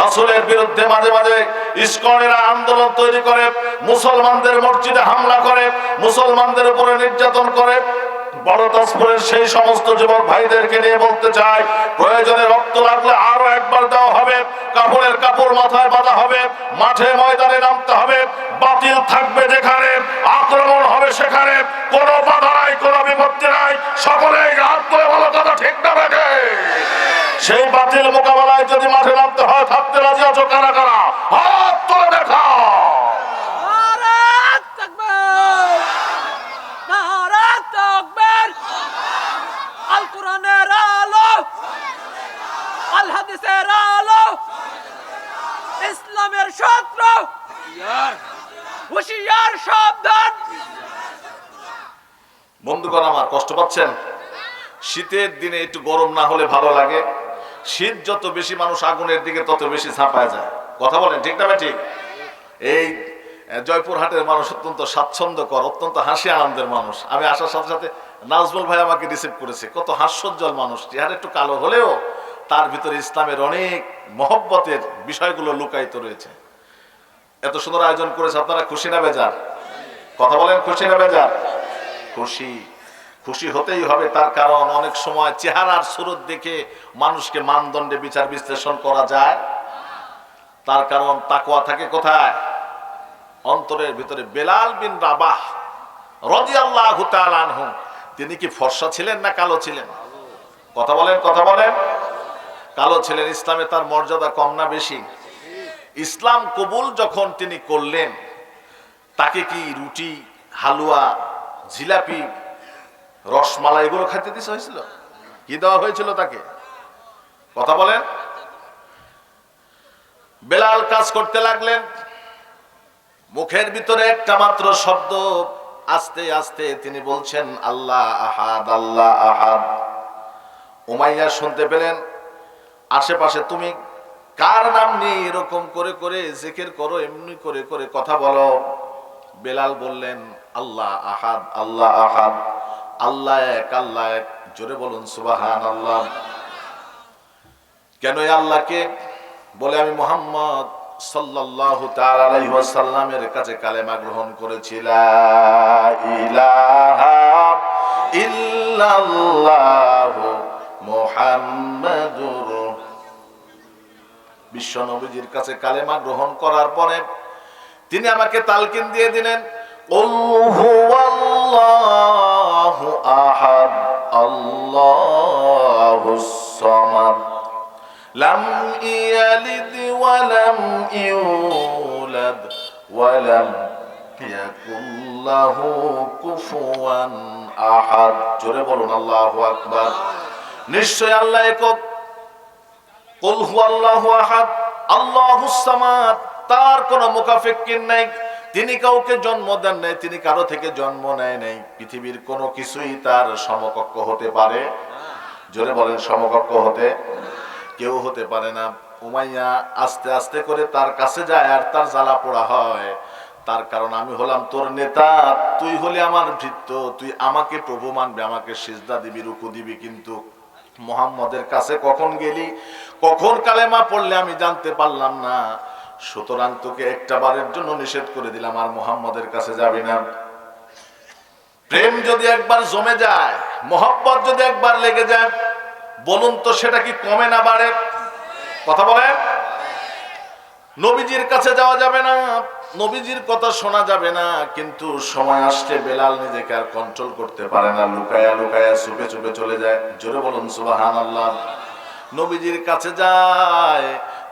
রাসূলের বিরুদ্ধে মাঝে মাঝে ইস্কনেরা আন্দোলন তৈরি করে, মুসলমানদের মসজিদে হামলা করে, মুসলমানদের উপরে নির্যাতন করে। বড় সেই সমস্ত যুবক ভাইদেরকে নিয়ে বলতে চাই, প্রয়োজনে রক্ত লাগলে আরও একবার দেওয়া হবে, কাপড়ের কাপড় মাথায় বাঁধা হবে, মাঠে ময়দানে নামতে হবে, বাতিল থাকবে যেখানে, আক্রমণ হবে সেখানে, কোনো বাধা নাই, কোনো বিপত্তি নাই সকলে হাত করে বলো কথা ঠিক না বেঠে সেই বাতিল মোকাবেলায় যদি মাঠে নামতে হয় থাকতে রাজি আছো কারা কারা? হাত তুলে দেখা। নারাত তাকবীর নারাত তাকবীর আল কোরআনের আলো আল হাদিসের আলো ইসলামের শত্রু হুশিয়ার সাবধান। বন্ধুগণ আমার কষ্ট পাচ্ছেন? শীতের দিনে একটু গরম না হলে ভালো লাগে। শীত যত বেশি মানুষ আগুনের দিকে তত বেশি ছাপায় যায়। কথা বলেন, ঠিক না ঠিক? এই জয়পুরহাটের মানুষ অত্যন্ত স্বাচ্ছন্দ্যকর, অত্যন্ত হাসি আনন্দের মানুষ। আমি আসার সাথে সাথে নাজমুল ভাই আমাকে রিসিভ করেছে। কত হাস্যজ্জ্বল মানুষ। চেহারা একটু কালো হলেও তার ভিতরে ইসলামের অনেক মহব্বতের বিষয়গুলো লুকায়িত রয়েছে। এত সুন্দর আয়োজন করেছে, আপনারা খুশি না বেজার? কথা বলেন, খুশি না বেজার? খুশি। খুশি হতেই হবে, তার কারণ অনেক সময় চেহারার সুরত দেখে মানুষকে মানদণ্ডে বিচার বিশ্লেষণ করা যায়। তার কারণ তাকোয়া থাকে কোথায়? অন্তরের ভিতরে। বেলাল বিন রাবাহ রাদিয়াল্লাহু তাআলা আনহু, তিনি কি ফর্সা ছিলেন না কালো ছিলেন? কথা বলেন কথা বলেন। কালো ছিলেন, ইসলামে তার মর্যাদা কম না বেশি। ইসলাম কবুল যখন তিনি করলেন, তাকে কি রুটি, হালুয়া, জিলাপি রসমালাই এগুলো খাইতে দিতে হয়েছিল? কি দেওয়া হয়েছিল তাকে? কথা বলেন। বেলাল কাজ করতে লাগলেন। মুখের ভিতরে একটা মাত্র শব্দ আস্তে আস্তে তিনি বলছেন, আল্লাহ আহাদ আল্লাহ আহাদ। উমাইয়া শুনতে পেলেন, আশেপাশে তুমি কার নাম নিয়ে এরকম করে করে জেকের করো, এমনি করে করে কথা বলো? বেলাল বললেন, আল্লাহ আহাদ আল্লাহ আহাদ। আল্লাহ এক আল্লাহ এক। জোরে বলুন সুবাহান আল্লাহ কেন আল্লাহকে? বলে আমি মোহাম্মদ সাল্লাল্লাহু কাছে কালেমা গ্রহণ করেছিলাম বিশ্ব নবীজির কাছে কালেমা গ্রহণ করার পরে তিনি আমাকে তালকিন দিয়ে দিলেন আল্লাহু আহাদ আল্লাহুস সামাদ। লাম ইয়ালিদ ওয়া লাম ইউলাদ ওয়া লাম ইয়াকুন লাহু কুফুয়ান আহাদ। জোরে বলুন, আল্লাহু আকবার। নিশ্চয় আল্লাহ একক। কুল হু আহাদ আল্লাহুস সামাদ। তার কোনো মুকাফিক নাই। তিনি কাউকে জন্ম দেন নাই, তিনি কারও থেকে জন্ম নেয় নাই। পৃথিবীর কোনো কিছুই তার সমকক্ষ হতে পারে। জোরে বলেন, সমকক্ষ হতে কেউ হতে পারে না। উমাইয়া আস্তে আস্তে করে তার কাছে যায় আর তার জ্বালা পোড়া হয়। তার কারণ, আমি হলাম তোর নেতা, তুই হলে আমার ভৃত্য, তুই আমাকে প্রভু মানবে, আমাকে সিজদা দিবি, রুকু দিবি, কিন্তু মোহাম্মদের কাছে কখন গেলি? কখন কালেমা পড়লে আমি জানতে পারলাম না। সুতরাং তোকে একটা বারের জন্য নিষেধ করে দিলাম, আর মোহাম্মদের কাছে যাবি না। প্রেম যদি একবার জমে যায় মোহাম্মত যদি একবার লেগে যায়, বলুন তো সেটা কি কমে না বাড়ে? কথা বলেন? নবীজির কাছে যাওয়া যাবে না, নবীজির কথা শোনা যাবে না, কিন্তু সময় আসছে, বেলাল নিজেকে আর কন্ট্রোল করতে পারে না, লুকায়া লুকায়া চুপে চুপে চলে যায়। জোরে বলুন সুবাহান আল্লাহ নবীজির কাছে যায়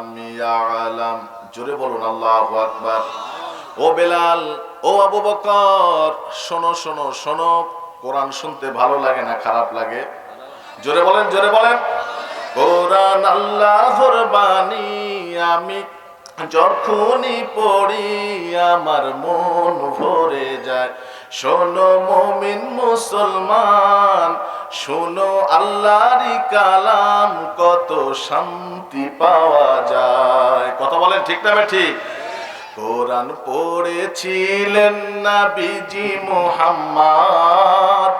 আলম জোরে বলুন ও বেলাল, ও আবু বকর, শোনো শোনো শোনো, কোরআন শুনতে ভালো লাগে না, খারাপ লাগে? জোরে বলেন জোরে বলেন। কোরআন আল্লাহর বাণী, আমি যখনই পড়ি, আমার মন ভরে যায়। শোনো, মমিন মুসলমান শোনো আল্লাহরই কালাম, কত শান্তি পাওয়া যায়। কথা বলেন ঠিক না ঠিক কোরআন পড়েছিলেন না বিজি মোহাম্মদ।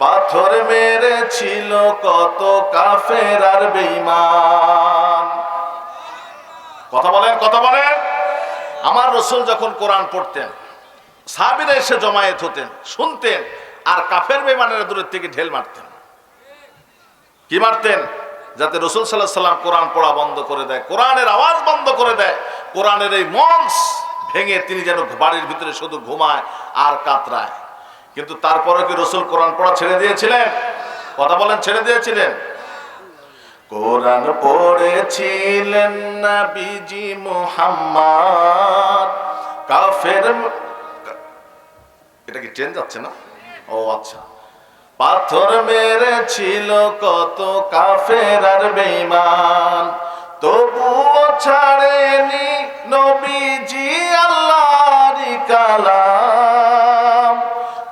পাথর মেরেছিল কত কাফের আর বেঈমান। কথা বলেন কথা বলেন। আমার রসুল যখন কোরআন পড়তেন, সাহাবিরা এসে জমায়েত হতেন, শুনতেন। আর কাফের বেমানের দূরের থেকে ঢেল মারতেন। কি মারতেন? যাতে রসুল সাল্লাহ সাল্লাম কোরআন পড়া বন্ধ করে দেয়, কোরআনের আওয়াজ বন্ধ করে দেয়, কোরআনের এই মঞ্চ ভেঙে তিনি যেন বাড়ির ভিতরে শুধু ঘুমায় আর কাতরায়। কিন্তু তারপরে কি রসুল কোরআন পড়া ছেড়ে দিয়েছিলেন? কথা বলেন, ছেড়ে দিয়েছিলেন? কোরআন পড়েছিলেন না বিজি মোহাম্মদ, কাফের এটা কি ট্রেন যাচ্ছে না? ও আচ্ছা। পাথর মেরেছিল কত কাফের আর বেঈমান। তবুও ছাড়েনি নবীজি আল্লাহর কালাম।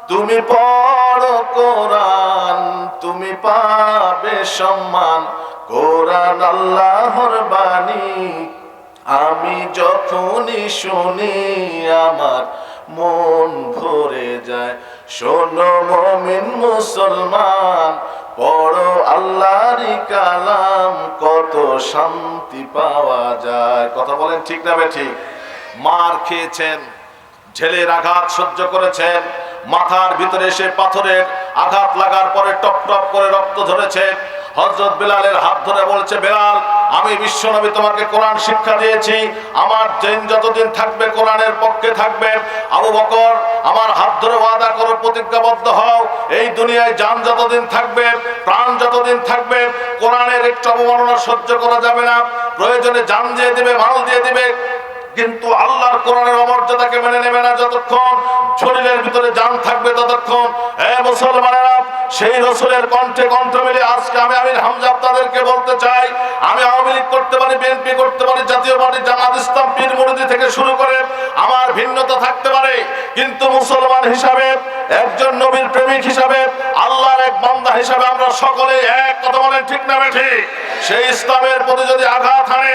তুমি পড়ো কোরআন, তুমি পাবে সম্মান। কোরআন আল্লাহর বাণী, আমি যখনই শুনি আমার মন ভরে যায়। শোনো মমিন মুসলমান, পড়ো আল্লাহর কালাম, কত শান্তি পাওয়া যায়। কথা বলেন ঠিক না ঠিক? মার খেয়েছেন, ঝেলের আঘাত সহ্য করেছেন, মাথার ভিতরে এসে পাথরের আঘাত লাগার পরে টপ টপ করে রক্ত ধরেছে হজরত বেলালের হাত ধরে বলছে, বেলাল, আমি বিশ্বনবী তোমাকে কোরআন শিক্ষা দিয়েছি। আমার দিন যতদিন থাকবে, কোরআনের পক্ষে থাকবে। আবু বকর, আমার হাত ধরে ওয়াদা করো, প্রতিজ্ঞাবদ্ধ হও। এই দুনিয়ায় যান যতদিন থাকবে, প্রাণ যতদিন থাকবে, কোরআনের একটু অবমাননা সহ্য করা যাবে না। প্রয়োজনে যান দিয়ে দিবে, মাল দিয়ে দিবে। কিন্তু আল্লাহর কোরআনের অমর্যাদাকে মেনে নেবে না যতক্ষণ। শরীরের ভিতরে যান থাকবে ততক্ষণ। এ মুসলমানেরা সেই রসুলের কণ্ঠে কণ্ঠ মিলে, আজকে আমি আমির হামজা আপনাদেরকে বলতে চাই, আমি আওয়ামী লীগ করতে পারি, বিএনপি করতে পারি, জাতীয় পার্টি জামাত ইসলাম পীর মুরিদি থেকে শুরু করে আমার ভিন্নতা থাকতে পারে। কিন্তু মুসলমান হিসাবে, একজন নবীর প্রেমিক হিসাবে, আল্লাহর এক বান্দা হিসাবে আমরা সকলে এক। কথা বলেন ঠিক না ঠিক সেই ইসলামের প্রতি যদি আঘাত হানে,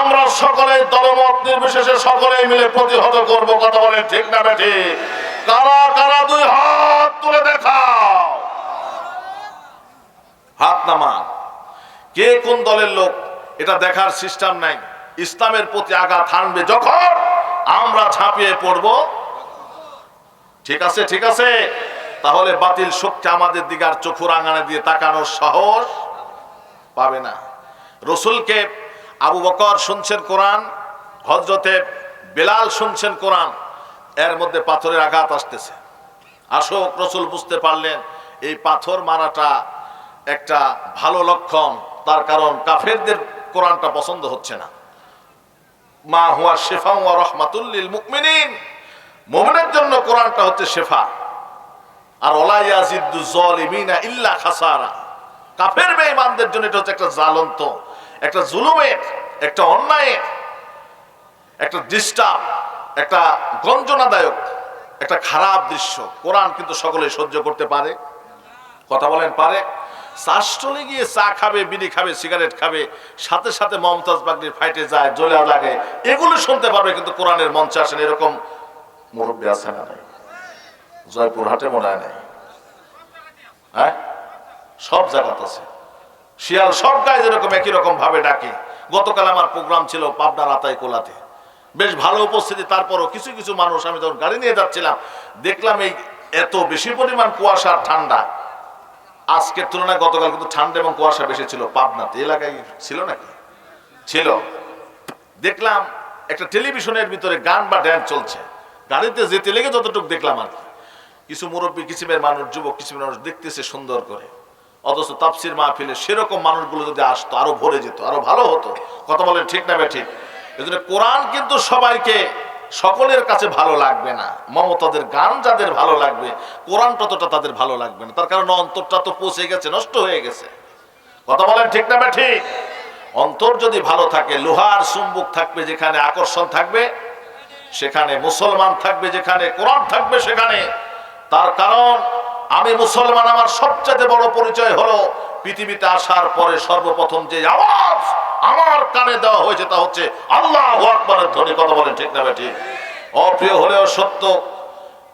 আমরা সকলে দলমত নির্বিশেষে সকলে মিলে প্রতিহত করব। কথা বলেন ঠিক না ঠিক কারা কারা দুই হাত তুলে দেখাও? হাত নামা। কে কোন দলের লোক, এটা দেখার সিস্টেম নাই। ইসলামের প্রতি আঘাত হানবে যখন আমরা ঝাঁপিয়ে পড়ব। ঠিক আছে ঠিক আছে? তাহলে বাতিল শক্তি আমাদের দিকে আর চোখু রাঙানে দিয়ে তাকানোর সাহস পাবে না। রসুলকে আবু বকর শুনছেন কোরআন হজরতে বেলাল শুনছেন কোরআন, এর মধ্যে পাথরের আঘাত আসতেছে। আসক, রসুল বুঝতে পারলেন, এই পাথর মারাটা একটা ভালো লক্ষণ, তার কারণ কাফেরদের কোরআনটা পছন্দ হচ্ছে না। মা হুয়া শেফা হুয়া রহমাতুল্লিল মুকমিনিন মোমেনের জন্য কোরআনটা হচ্ছে শেফা। আর ওলাইয়াজিদ্দু ইল্লা খাসারা। কাফের বেঈমানদের জন্য এটা হচ্ছে একটা জ্বালন্ত, একটা জুলুমের, একটা অন্যায়ের, একটা ডিস্টার্ব, একটা গঞ্জনাদায়ক, একটা খারাপ দৃশ্য। কোরআন কিন্তু সকলে সহ্য করতে পারে। কথা বলেন, পারে? চাষটলে গিয়ে চা খাবে, বিড়ি খাবে, সিগারেট খাবে, সাথে সাথে মমতাজ বাগনির ফাইটে যায়, জ্বলে লাগে। এগুলো শুনতে পারবে কিন্তু কোরআনের মঞ্চে আসেন এরকম মুরব্বী আছে না জয়পুরহাটে মনে হয় নাই? হ্যাঁ? সব জায়গাতে আছে। শিয়াল সব গায়ে যেরকম একই রকম ভাবে ডাকে। গতকাল আমার প্রোগ্রাম ছিল পাবনার আতাই কোলাতে বেশ ভালো উপস্থিতি, তারপরও কিছু কিছু মানুষ, আমি যখন গাড়ি নিয়ে যাচ্ছিলাম, দেখলাম এই এত বেশি পরিমাণ কুয়াশা ঠান্ডা। আজকের তুলনায় গতকাল কিন্তু ঠান্ডা এবং কুয়াশা বেশি ছিল। পাবনাতে। এলাকায় ছিল নাকি? ছিল। দেখলাম একটা টেলিভিশনের ভিতরে গান বা ড্যান্স চলছে। গাড়িতে যেতে লেগে যতটুকু দেখলাম আর কি। কিছু মুরব্বী কিসিমের মানুষ, যুবক কিসিমের মানুষ দেখতেছে সুন্দর করে। অথচ তাপসির মাহফিলে সেরকম মানুষগুলো যদি আসতো, আরও ভরে যেত, আরও ভালো হতো। কথা বলেন ঠিক না ঠিক? এজন্য কোরআন কিন্তু সবাইকে সকলের কাছে ভালো লাগবে না। মমতাদের গান যাদের ভালো লাগবে, কোরআন ততটা তাদের ভালো লাগবে না। তার কারণ অন্তরটা তো পচে গেছে, নষ্ট হয়ে গেছে। কথা বলেন ঠিক না ঠিক অন্তর যদি ভালো থাকে, লোহার চুম্বুক থাকবে যেখানে আকর্ষণ থাকবে, সেখানে মুসলমান থাকবে যেখানে, কোরআন থাকবে সেখানে। তার কারণ, আমি মুসলমান, আমার সবচেয়ে বড় পরিচয় হলো পৃথিবীতে আসার পরে সর্বপ্রথম যে আওয়াজ আমার কানে দেওয়া হয়েছে তা হচ্ছে আল্লাহ আকবরের ধ্বনি। কথা বলেন ঠিক না ঠিক অপ্রিয় হলেও সত্য,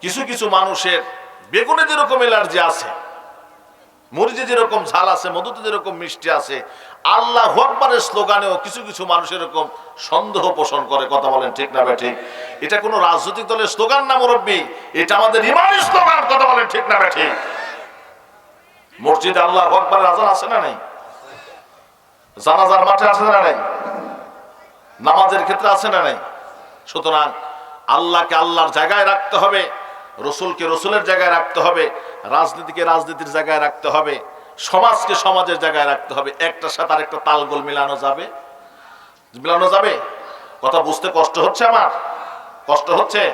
কিছু কিছু মানুষের বেগুনে যেরকম এলার্জি আছে, মরিচে যেরকম ঝাল আছে, মধুতে যেরকম মিষ্টি আছে, আল্লাহ আকবরের স্লোগানেও কিছু কিছু মানুষ এরকম সন্দেহ পোষণ করে। কথা বলেন ঠিক না ঠিক এটা কোনো রাজনৈতিক দলের স্লোগান না, মুরব্বী? এটা আমাদের ইমানি স্লোগান। কথা বলেন ঠিক না ঠিক মসজিদে আল্লাহ আকবরের আজান আছে না নাই? জানাজার মাঠে আছে না নাই? নামাজের ক্ষেত্রে আছে না নাই? সুতরাং আল্লাহকে আল্লাহর জায়গায় রাখতে হবে, রসুলকে রসুলের জায়গায় রাখতে হবে, রাজনীতিকে রাজনীতির জায়গায় রাখতে হবে, সমাজকে সমাজের জায়গায় রাখতে হবে। একটার সাথে আরেকটা তালগোল মিলানো যাবে? মিলানো যাবে? কথা বুঝতে কষ্ট হচ্ছে আমার? কষ্ট হচ্ছে?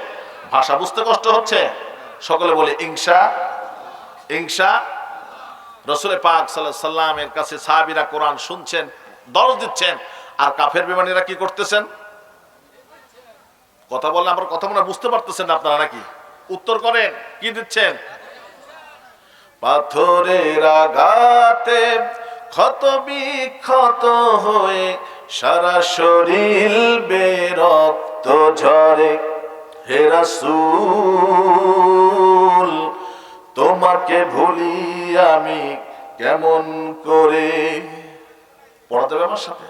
ভাষা বুঝতে কষ্ট হচ্ছে? সকলে বলে ইংসা ইংসা রসুল পাক সাল্লামের কাছে সাহাবিরা কোরআন শুনছেন, দরজ দিচ্ছেন, আর কাফের বিমানীরা কি করতেছেন? কথা বললে আমার কথা মনে বুঝতে পারতেছেন না আপনারা নাকি? উত্তর করেন, কি দিচ্ছেন? পাথরের আঘাতে ক্ষত বিক্ষত হয়ে সারা শরীর বেরক্ত ঝরে। হে রাসূল তোমাকে ভুলি আমি কেমন করে? পড়াতে হবে আমার সাথে।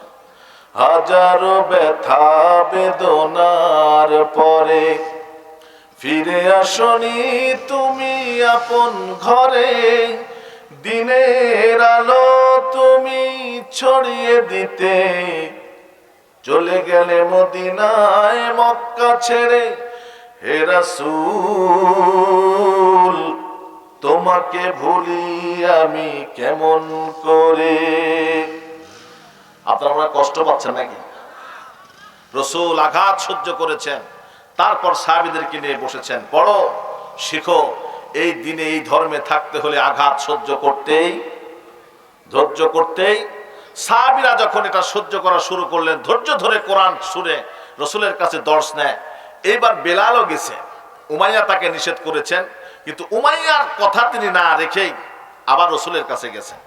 হাজারো ব্যথা বেদনার পরে ফিরে আসনি তুমি আপন ঘরে। দিনের আলো তুমি ছড়িয়ে দিতে। চলে গেলে মদিনায় মক্কা ছেড়ে হে রাসূল। তোমাকে ভুলি আমি কেমন করে? আপনারা কষ্ট পাচ্ছেন নাকি? রসুল আঘাত সহ্য করেছেন, তারপর সাহাবিদেরকে নিয়ে বসেছেন। পড়ো শিখো, এই দিনে, এই ধর্মে থাকতে হলে আঘাত সহ্য করতেই, ধৈর্য করতেই, সাহাবিরা যখন এটা সহ্য করা শুরু করলেন, ধৈর্য ধরে কোরআন শুনে রসুলের কাছে দর্শ নেয়। এইবার বেলালও গেছে, উমাইয়া তাকে নিষেধ করেছেন কিন্তু উমাইয়ার কথা তিনি না রেখেই আবার রসুলের কাছে গেছেন।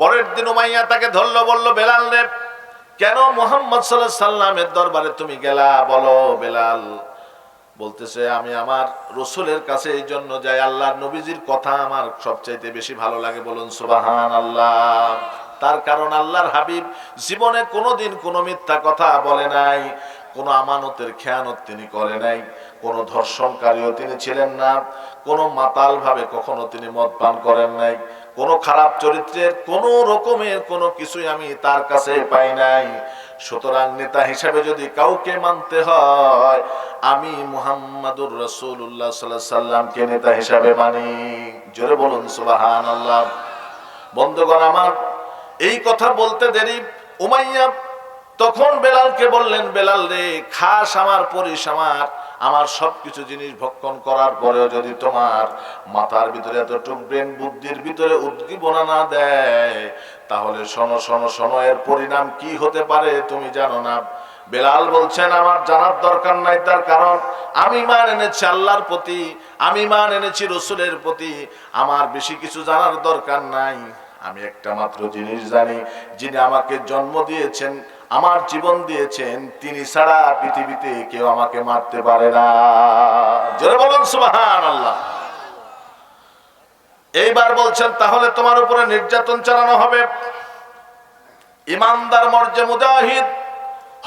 পরের দিন উমাইয়া তাকে ধরলো, বলল, বেলাল রে, কেন মোহাম্মদ সাল্লাহ সাল্লামের দরবারে তুমি গেলা? বলো, বেলাল বলতেছে, আমি আমার রসুলের কাছে এই জন্য যাই, আল্লাহর নবীজির কথা আমার সবচাইতে বেশি ভালো লাগে, বলুন সুবাহান আল্লাহ তার কারণ আল্লাহর হাবিব জীবনে কোনোদিন কোনো মিথ্যা কথা বলে নাই, কোনো আমানতের খেয়ানত তিনি করে নাই। কোনো ধর্ষণকারীও তিনি ছিলেন না, কোনো মাতাল ভাবে কখনো তিনি মদ পান করেন নাই, কোনো খারাপ চরিত্রের কোনো রকমের কোনো কিছুই আমি তার কাছে পাই নাই। সুতরাং নেতা হিসাবে যদি কাউকে মানতে হয়, আমি মুহাম্মাদুর রসুল্লাহ সাল্লাহ সাল্লামকে নেতা হিসাবে মানি। জোরে বলুন সুবাহান আল্লাহ বন্ধুগণ, আমার এই কথা বলতে দেরি। উমাইয়া তখন বেলালকে বললেন, বেলাল রে, খাস আমার পরিস, আমার আমার সবকিছু জিনিস ভক্ষণ করার পরেও যদি তোমার মাথার ভিতরে এতটুক ব্রেন বুদ্ধির ভিতরে উদ্দীপনা না দেয়, তাহলে শোনো শোনো শোনো, এর পরিণাম কি হতে পারে তুমি জানো না। বেলাল বলছেন, আমার জানার দরকার নাই, তার কারণ আমি মান এনেছি আল্লাহর প্রতি, আমি মান এনেছি রসুলের প্রতি, আমার বেশি কিছু জানার দরকার নাই। আমি একটা মাত্র জিনিস জানি, যিনি আমাকে জন্ম দিয়েছেন আমার জীবন দিয়েছেন, তিনি ছাড়া পৃথিবীতে কেউ আমাকে মারতে পারে না। এইবার বলছেন, তাহলে তোমার উপরে নির্যাতন চালানো হবে। ইমানদার মর্যে মুজাহিদ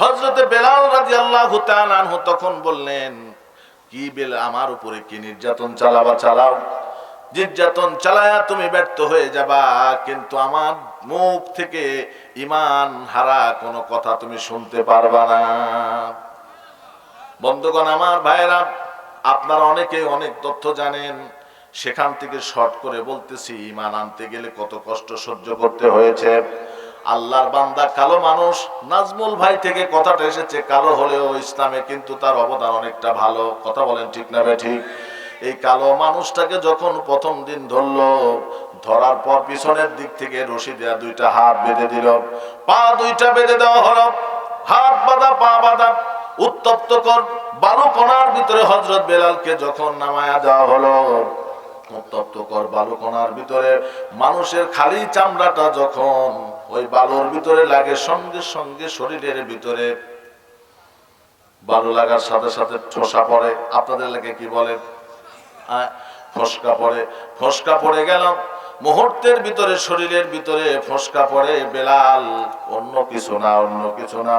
হজরতে বেলাল রাজি আল্লাহ তখন বললেন, কি বেল, আমার উপরে কি নির্যাতন চালাবা, চালাও। নির্যাতন চালায়া তুমি ব্যর্থ হয়ে যাবা, কিন্তু আমার মুখ থেকে ইমান হারা কোনো কথা তুমি শুনতে পারবা না। বন্ধুগণ, আমার ভাইরা আপনারা অনেকে অনেক তথ্য জানেন, সেখান থেকে শর্ট করে বলতেছি ইমান আনতে গেলে কত কষ্ট সহ্য করতে হয়েছে। আল্লাহর বান্দা কালো মানুষ, নাজমুল ভাই থেকে কথাটা এসেছে, কালো হলেও ইসলামে কিন্তু তার অবদান অনেকটা ভালো। কথা বলেন ঠিক না ঠিক? এই কালো মানুষটাকে যখন প্রথম দিন ধরলো ধরার পর পিছনের দিক থেকে রশি দেয়া দুইটা হাত বেঁধে দিল। পা দুইটা বেঁধে দেওয়া হলো। হাত বাঁধা পা বাঁধা। উত্তপ্ত কর বালু ভিতরে হজরত বেলালকে যখন নামায়া দেওয়া হলো উত্তপ্ত কর বালু ভিতরে। মানুষের খালি চামড়াটা যখন ওই বালুর ভিতরে লাগে সঙ্গে সঙ্গে শরীরের ভিতরে বালু লাগার সাথে সাথে ঠোসা পড়ে। আপনাদের এলাকায় কি বলে? আহ, ফসকা পড়ে ফসকা পড়ে গেলাম। মুহূর্তের ভিতরে, শরীরের ভিতরে ফসকা পড়ে বেলাল। অন্য কিছু না, অন্য কিছু না।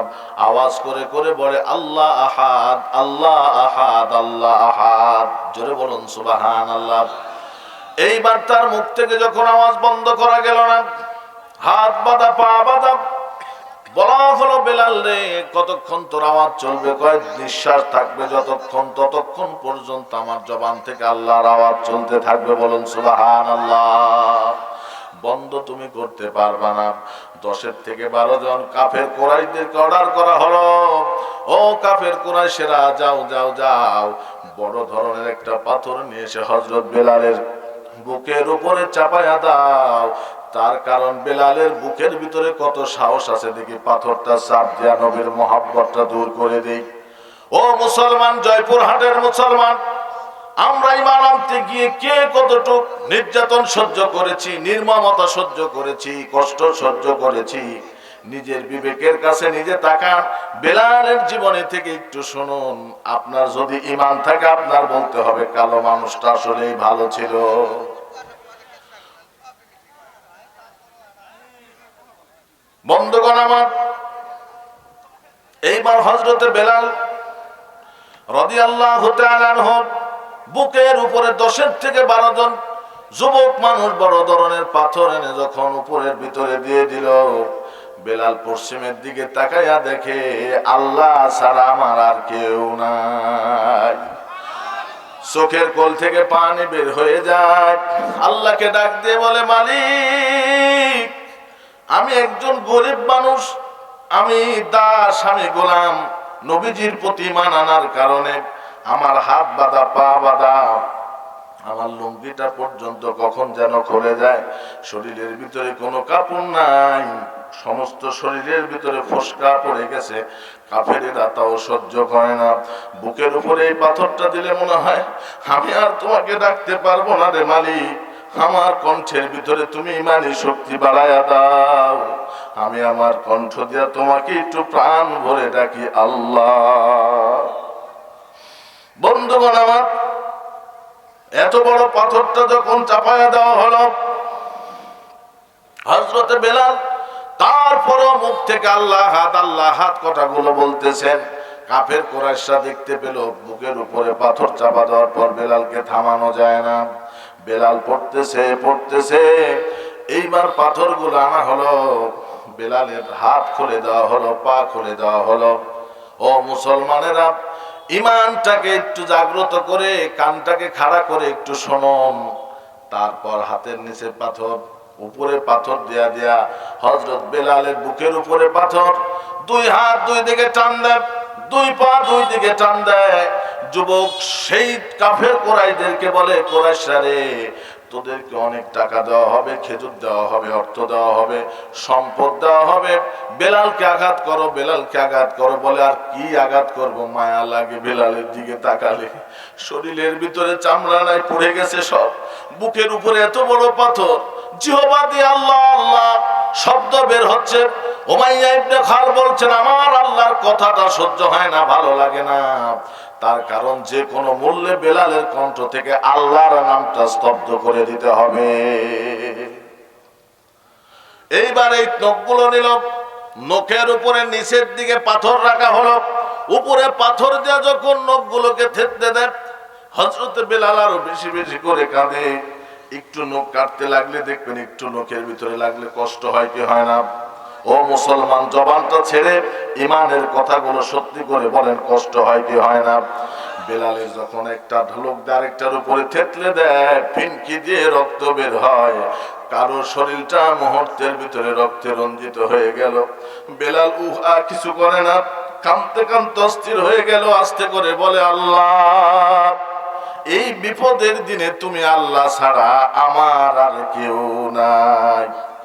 আওয়াজ করে করে বলে, আল্লাহ আহাদ আল্লাহ আহাদ আল্লাহ আহাদ। জোরে বলুন সুবাহান আল্লাহ এইবার তার মুখ থেকে যখন আওয়াজ বন্ধ করা গেল না, হাত বাঁধা, পা বাঁধা বন্ধ তুমি করতে পারবা না। দশের থেকে বারো জন কাফের কোরাইদেরকে অর্ডার করা হলো। ও কাফের কোরাই সেরা যাও যাও যাও। বড় ধরনের একটা পাথর নিয়ে এসে হজরত বেলালের বুকের উপরে চাপায়া দাও। তার কারণ বেলালের বুকের ভিতরে কত সাহস আছে দেখি পাথরটা চাপ দিয়া নবীর মহাব্বতটা দূর করে দেই। ও মুসলমান জয়পুর হাটের মুসলমান, আমরা ইমান আনতে গিয়ে কে কতটুক নির্যাতন সহ্য করেছি, নির্মমতা সহ্য করেছি, কষ্ট সহ্য করেছি, নিজের বিবেকের কাছে নিজে তাকান বেলালের জীবনে থেকে একটু শুনুন, আপনার যদি ইমান থাকে আপনার বলতে হবে, কালো মানুষটা আসলেই ভালো ছিল। বন্ধুগণ আমার। এইবার হজরতে বেলাল রদি আল্লাহ বুকের উপরে দশের থেকে বারো জন যুবক মানুষ বড় ধরনের পাথর এনে যখন উপরের ভিতরে দিয়ে দিল, বেলাল পশ্চিমের দিকে তাকাইয়া দেখে, আল্লাহ ছাড়া আমার আর কেউ নাই। চোখের কোল থেকে পানি বের হয়ে যায়। আল্লাহকে ডাক দিয়ে বলে, মালিক আমি একজন গরিব মানুষ, আমি দাস, আমি গোলাম। নবীজির প্রতি মান আনার কারণে আমার হাত বাঁধা, পা বাঁধা, আমার লুঙ্গিটা পর্যন্ত কখন যেন খুলে যায়। শরীরের ভিতরে কোনো কাপড় নাই। সমস্ত শরীরের ভিতরে ফসকা পড়ে গেছে। কাফেরেরা তাও সহ্য করে না। বুকের উপরে এই পাথরটা দিলে মনে হয়, আমি আর তোমাকে ডাকতে পারব না রে মালিক। আমার কণ্ঠের ভিতরে তুমি ইমানি শক্তি বাড়ায়া দাও। আমি আমার কণ্ঠ দিয়া তোমাকে একটু প্রাণ ভরে ডাকি, আল্লাহ। বন্ধুগণ আমার, এত বড় পাথরটা যখন চাপায়া দেওয়া হলো হজরতে বেলাল তারপরও মুখ থেকে আল্লাহ হাত আল্লাহ হাত কথাগুলো বলতেছেন। কাফের কোরাইশা দেখতে পেল, বুকের উপরে পাথর চাপা দেওয়ার পর বেলালকে থামানো যায় না। বেলাল পড়তেছে পড়তেছে। এইবার পাথরগুলো আনা হলো, বেলালের হাত খুলে দেওয়া হলো, পা খুলে দেওয়া হলো। ও মুসলমানেরা ইমানটাকে একটু জাগ্রত করে, কানটাকে খাড়া করে একটু শোনন তারপর হাতের নিচে পাথর, উপরে পাথর দেয়া দেয়া হজরত বেলালের বুকের উপরে পাথর। দুই হাত দুই দিকে টান দেয়, দুই পা দুই দিকে টান দেয়। যুবক সেই কাফের কোরাইদেরকে বলে কোরাইশা রে, তোদেরকে অনেক টাকা দেওয়া হবে, খেজুর দেওয়া হবে, অর্থ দেওয়া হবে, সম্পদ দেওয়া হবে। বেলালকে আঘাত করো, বেলালকে আঘাত করো। বলে, আর কি আঘাত করব? মায়া লাগে বেলালের দিকে তাকালে। শরীরের ভিতরে চামড়া নাই, পড়ে গেছে সব। বুকের উপরে এত বড় পাথর। জিহবা আল্লাহ আল্লাহ, শব্দ বের হচ্ছে। ওমাইয়া ইবনে খাল বলছেন, আমার আল্লাহর কথাটা সহ্য হয় না, ভালো লাগে না। তার কারণ যে কোনো মূল্যে বেলালের কণ্ঠ থেকে আল্লাহর নামটা স্তব্ধ করে দিতে হবে। এইবার এই নখগুলো নিল, নখের উপরে নিচের দিকে পাথর রাখা হলো। উপরে পাথর দিয়ে যখন নখগুলোকে থেততে দেয় হজরতে বেলাল আরও বেশি বেশি করে কাঁদে। একটু নখ কাটতে লাগলে দেখবেন একটু নখের ভিতরে লাগলে কষ্ট হয় কি হয় না? ও মুসলমান জবানটা ছেড়ে ইমানের কথাগুলো সত্যি করে বলেন, কষ্ট হয় কি হয় না? বেলালের যখন একটা ঢোলক আরেকটার উপরে থেতলে দেয়, ফিনকি দিয়ে রক্ত বের হয়। কারও শরীরটা মুহূর্তের ভিতরে রক্তে রঞ্জিত হয়ে গেল। বেলাল, উহ, আর কিছু করে না। কামতে কামতে অস্থির হয়ে গেল, আস্তে করে বলে, আল্লাহ, এই বিপদের দিনে তুমি আল্লাহ ছাড়া আমার আর কেউ নাই।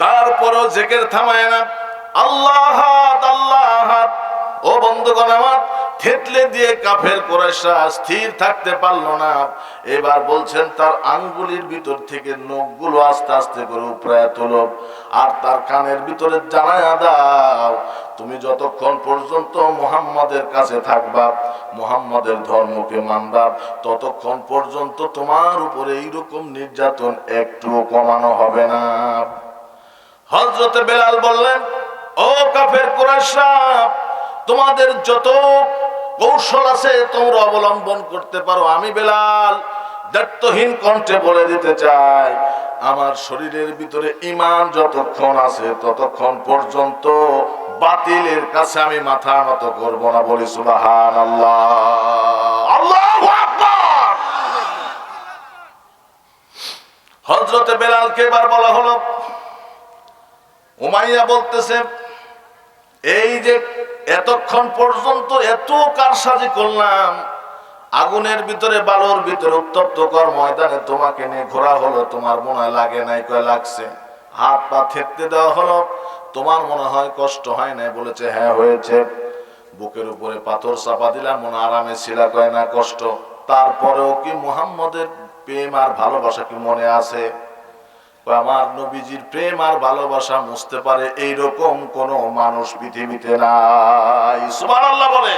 তারপরও জেকের থামায় না। আল্লাহ আল্লাহ। ও বন্ধুগণ আমার, থেতলে দিয়ে কাফের কোরাইশা স্থির থাকতে পারল না। এবার বলছেন, তার আঙ্গুলির ভিতর থেকে নখগুলো আস্তে আস্তে করে উপরে তোলো আর তার কানের ভিতরে জানায়া দাও, তুমি যতক্ষণ পর্যন্ত মুহাম্মাদের কাছে থাকবা, মুহাম্মাদের ধর্মকে মানবা, ততক্ষণ পর্যন্ত তোমার উপরে এইরকম নির্যাতন একটুও কমানো হবে না। হজরতে বেলাল বললেন, ও কাফের কুরাইশরা, তোমাদের যত কৌশল আছে তোমরা অবলম্বন করতে পারো। আমি বেলাল দায়িত্বহীন কণ্ঠে বলে দিতে চাই, আমার শরীরের ভিতরে ইমান যতক্ষণ আছে ততক্ষণ পর্যন্ত বাতিলের কাছে আমি মাথা নত করব না বলি সুবাহান আল্লাহ হজরতে বেলালকে এবার বলা হলো উমাইয়া বলতেছে, এই যে এতক্ষণ পর্যন্ত এত কারসাজি করলাম, আগুনের ভিতরে বালুর ভিতরে উত্তপ্ত কর ময়দানে তোমাকে নিয়ে ঘোরা হলো, তোমার মনে লাগে নাই, কয় লাগছে। হাত পা থেকতে দেওয়া হলো, তোমার মনে হয় কষ্ট হয় না বলেছে হ্যাঁ হয়েছে। বুকের উপরে পাথর চাপা দিলাম, মনে আরামে ছিলা, কয় না, কষ্ট। তারপরেও কি মুহাম্মদের প্রেম আর ভালোবাসা কি মনে আছে? আমার নবীজির প্রেম আর ভালোবাসা মুছতে পারে এইরকম কোন মানুষ পৃথিবীতে নাই। সুবহানাল্লাহ বলে।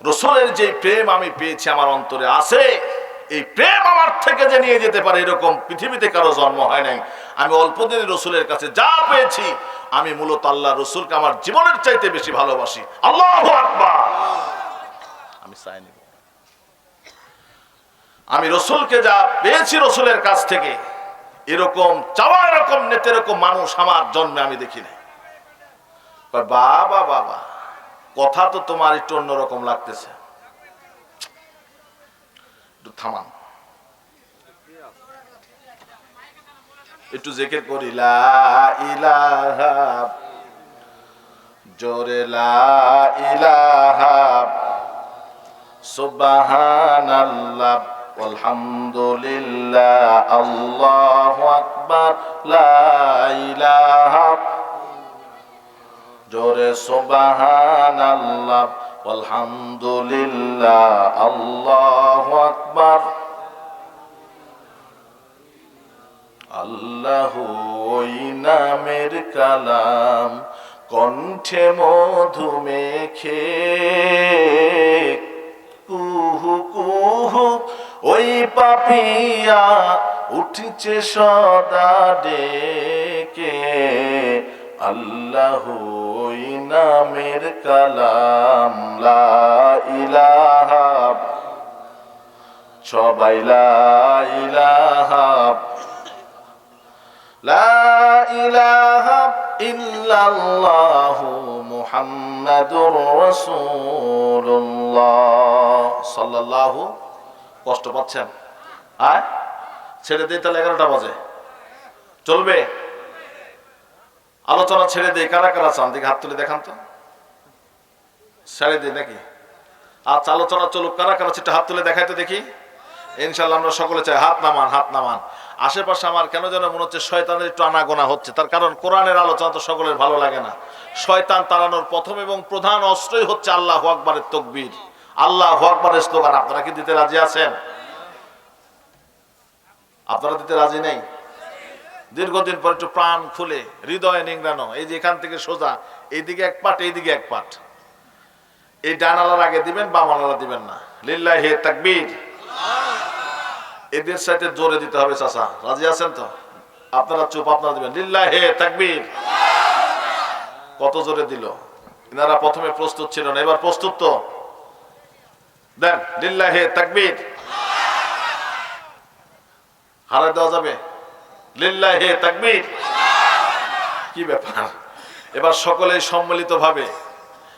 রসুলের যে প্রেম আমি পেয়েছি আমার অন্তরে আছে, এই প্রেম আমার থেকে যে নিয়ে যেতে পারে এরকম পৃথিবীতে কারও জন্ম হয় নাই। আমি অল্প দিন রসুলের কাছে যা পেয়েছি, আমি মূলত আল্লাহ রসুলকে আমার জীবনের চাইতে বেশি ভালোবাসি। আল্লাহ আমি চাই নিব আমি রসুলকে যা পেয়েছি রসুলের কাছ থেকে, এরকম চাওয়া, এরকম নেতে, এরকম মানুষ আমার জন্মে আমি দেখি নাই। বাবা বাবা, কথা তো তোমার একটু অন্যরকম লাগতেছে। একটু থামান। একটু করি ইলাহা, জোরে ইলাহা আলহামদুলিল্লাহ আল্লাহু আকবার, লা ইলাহা জোরে সুবহানাল্লাহ আলহামদুলিল্লাহ আল্লাহু আকবার। আল্লাহ ওই নামের কালাম, কণ্ঠে মধু মেখে। কুহু কুহু ওই পাপিয়া উঠছে সদা ডেকে। আল্লাহ নামের কালাম লা সবাই লা ইলাহা। লা সাল্লাল্লাহু কষ্ট পাচ্ছেন আয়, ছেড়ে দিই তাহলে এগারোটা বাজে। চলবে? আলোচনা ছেড়ে দিই কারা কারা চান? দিকে হাত তুলে দেখান তো। ছেড়ে দিই নাকি? আচ্ছা আলোচনা চলুক, কারা কারা সেটা হাত তুলে দেখাই তো দেখি। ইনশাল্লাহ আমরা সকলে চাই, হাত নামান হাত নামান। আশেপাশে আমার কেন যেন মনে হচ্ছে শয়তানের একটু আনাগোনা হচ্ছে। তার কারণ কোরআনের আলোচনা তো সকলের ভালো লাগে না। শয়তান তাড়ানোর প্রথম এবং প্রধান অস্ত্রই হচ্ছে আল্লাহ আকবরের তকবীর। আল্লাহ আকবরের স্লোগান, আপনারা কি দিতে রাজি আছেন? আপনারা দিতে রাজি নেই? দীর্ঘদিন পর একটু প্রাণ খুলে, হৃদয় নিংড়ানো, এই যে এখান থেকে সোজা, এইদিকে এক পাট, এইদিকে এক পাট। এই ডানালার আগে দিবেন বামালারা দিবেন না। লিল্লাহ হে তাকবীর। এদের সাথে জোরে দিতে হবে, চাচা। রাজি আছেন তো? আপনারা চুপ, আপনারা দিবেন। লিল্লাহ হে তাকবীর। কত জোরে দিল? এনারা প্রথমে প্রস্তুত ছিল না এবার প্রস্তুত তো? দেন, লিল্লাহ তাকবীর। হারা দেওয়া যাবে। লিল্লাহ তাকবীর। কি ব্যাপার? এবার সকলে সম্মিলিত ভাবে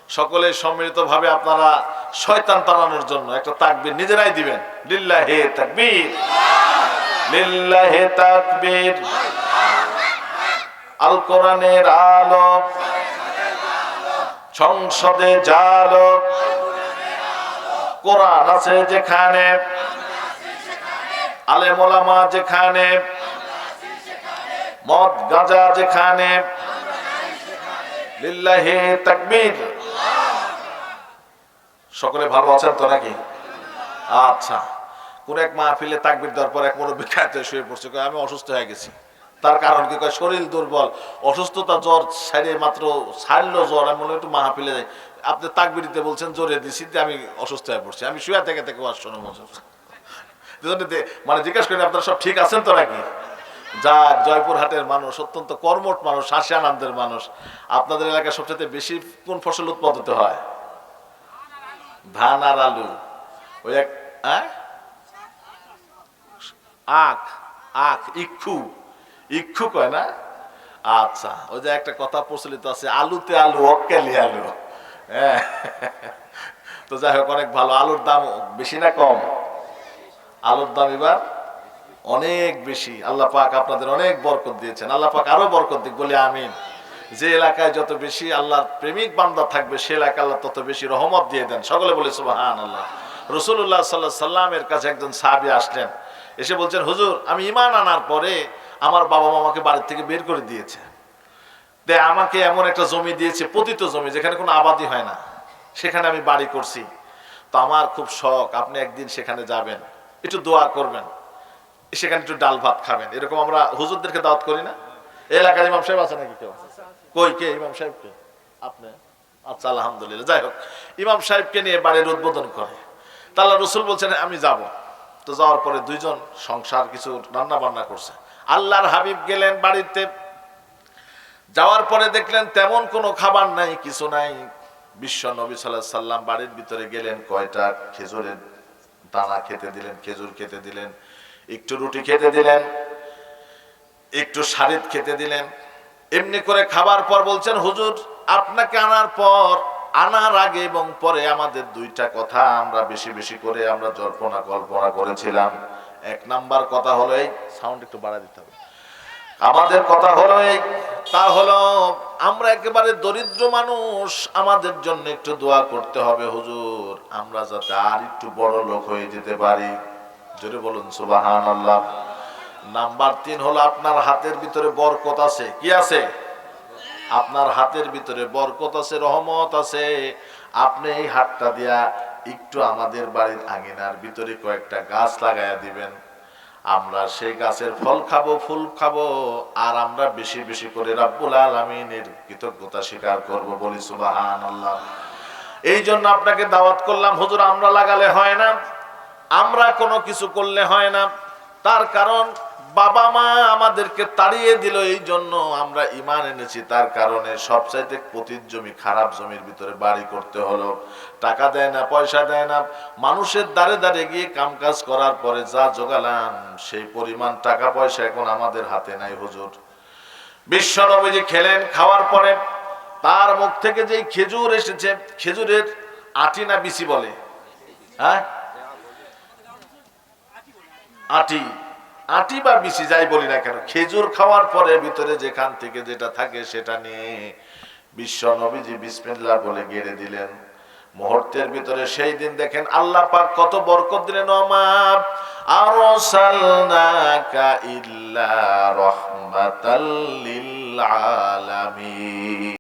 সকলে সম্মিলিত ভাবে আপনারা শয়তান তাড়ানোর জন্য একটা তাকবীর নিজেরাই দিবেন। লিল্লাহে তাকবীর। লিল্লাহে তাকবীর। আল কোরআনের আলো। সংসদে জালো। কোরআন আছে যেখানে, আলেম ওলামা যেখানে, মদ গাঁজা যেখানে, লিল্লাহি তাকবীর। সকলে ভালো আছেন তো নাকি? আচ্ছা কোন এক মাহফিলে তাকবির দেওয়ার পর এক মুরব্বী খাইতে শুয়ে পড়ছে আমি অসুস্থ হয়ে গেছি। তার কারণ কি? কয়, শরীর দুর্বল, অসুস্থতা জ্বর সাইডে মাত্র ছাড়লো জ্বর। আমি মনে একটু মাহফিলে যাই। আপনি তাকবির দিতে বলছেন, জোরে দিছি আমি অসুস্থ হয়ে পড়ছি। আমি শুয়ে থেকে থেকে ওয়াজ শোনো মানে জিজ্ঞেস করেন, আপনারা সব ঠিক আছেন তো নাকি? যা জয়পুরহাটের মানুষ, অত্যন্ত কর্মঠ মানুষ, হাসি আনন্দের মানুষ। আপনাদের এলাকায় সবচেয়ে বেশি কোন ফসল উৎপাদিত হয়? ধান আর আলু। ওই এক হ্যাঁ? আখ আখ, ইক্ষু। ইক্ষু কয় না? আচ্ছা ওই যে একটা কথা প্রচলিত আছে, আলুতে আলু, অক্কেলি আলু। হ্যাঁ তো যাই হোক, অনেক ভালো। আলুর দাম বেশি না কম? আলুর দাম এবার অনেক বেশি। আল্লাহ পাক আপনাদের অনেক বরকত দিয়েছেন। আল্লাহ পাক আরও বরকত দিক, বলে আমিন। যে এলাকায় যত বেশি আল্লাহর প্রেমিক বান্দা থাকবে, সে এলাকায় আল্লাহ তত বেশি রহমত দিয়ে দেন। সকলে বলে সুবাহান আল্লাহ রসুল্লাহ সাল্লাহ সাল্লামের কাছে একজন সাহাবি আসলেন। এসে বলছেন, হুজুর, আমি ইমান আনার পরে আমার বাবা মামাকে বাড়ির থেকে বের করে দিয়েছে। আমাকে এমন একটা জমি দিয়েছে, পতিত জমি, যেখানে কোনো আবাদি হয় না। সেখানে আমি বাড়ি করছি। তো আমার খুব শখ, আপনি একদিন সেখানে যাবেন। একটু দোয়া করবেন। সেখানে একটু ডাল ভাত খাবেন। এরকম আমরা হুজুরদেরকে দাওয়াত করি না? এলাকার ইমাম সাহেব আছে নাকি কেউ? কই কে? ইমাম সাহেবকে আপনি? আচ্ছা আলহামদুলিল্লাহ। যাই হোক, ইমাম সাহেবকে নিয়ে বাড়ির উদ্বোধন করে। তাল্লা রসুল বলছেন, আমি যাব। তো যাওয়ার পরে দুইজন সংসার কিছু রান্না বান্না করছে। আল্লাহর হাবিব গেলেন বাড়িতে যাওয়ার পরে দেখলেন তেমন কোনো খাবার নাই, কিছু নাই। বিশ্ব নবী সাল্লাহ সাল্লাম বাড়ির ভিতরে গেলেন, কয়টা খেজুরের দানা খেতে দিলেন, খেজুর খেতে দিলেন, একটু রুটি খেতে দিলেন, একটু শারিদ খেতে দিলেন। এমনি করে খাবার পর বলছেন, হুজুর, আপনাকে আনার পর, আনার আগে এবং পরে আমাদের দুইটা কথা আমরা বেশি বেশি করে আমরা জল্পনা কল্পনা করেছিলাম। এক নাম্বার কথা হলো এই সাউন্ড একটু বাড়া দিতে হবে। আমাদের কথা হলো তা হলো আমরা একেবারে দরিদ্র মানুষ, আমাদের জন্য একটু দোয়া করতে হবে, হুজুর। আমরা যাতে আর একটু বড় লোক হয়ে যেতে পারি। জোরে বলুন সুবাহান আল্লাহ নাম্বার তিন হলো আপনার হাতের ভিতরে বরকত আছে। কি আছে? আপনার হাতের ভিতরে বরকত আছে, রহমত আছে। আপনি এই হাতটা দিয়া একটু আমাদের বাড়ির আঙিনার ভিতরে কয়েকটা গাছ লাগাইয়া দিবেন। আমরা সেই গাছের ফল খাব, ফুল খাব, আর আমরা বেশি বেশি করে রাব্বুল আলমিনের কৃতজ্ঞতা স্বীকার করব বলি সুবাহান আল্লাহ এই জন্য আপনাকে দাওয়াত করলাম, হুজুর, আমরা লাগালে হয় না, আমরা কোনো কিছু করলে হয় না। তার কারণ বাবা মা আমাদেরকে তাড়িয়ে দিল, এই জন্য আমরা ইমান এনেছি। তার কারণে সবচাইতে পতির জমি, খারাপ জমির ভিতরে বাড়ি করতে হলো। টাকা দেয় না, পয়সা দেয় না। মানুষের দ্বারে দ্বারে গিয়ে কাম কাজ করার পরে যা জোগালাম, সেই পরিমাণ টাকা পয়সা এখন আমাদের হাতে নাই, হুজুর। বিশ্ব নবীজি খেলেন, খাওয়ার পরে তার মুখ থেকে যেই খেজুর এসেছে, খেজুরের আটি না বিসি বলে? হ্যাঁ? আটি। আটি বা বিসি যাই বলি না কেন, খেজুর খাওয়ার পরে ভিতরে যেখান থেকে যেটা থাকে সেটা নিয়ে বিশ্ব নবীজি বিসমিল্লাহ বলে গেড়ে দিলেন। মুহূর্তের ভিতরে সেই দিন দেখেন আল্লাহ পাক কত বরকত দিলেন অমাপ লিল আলামিন।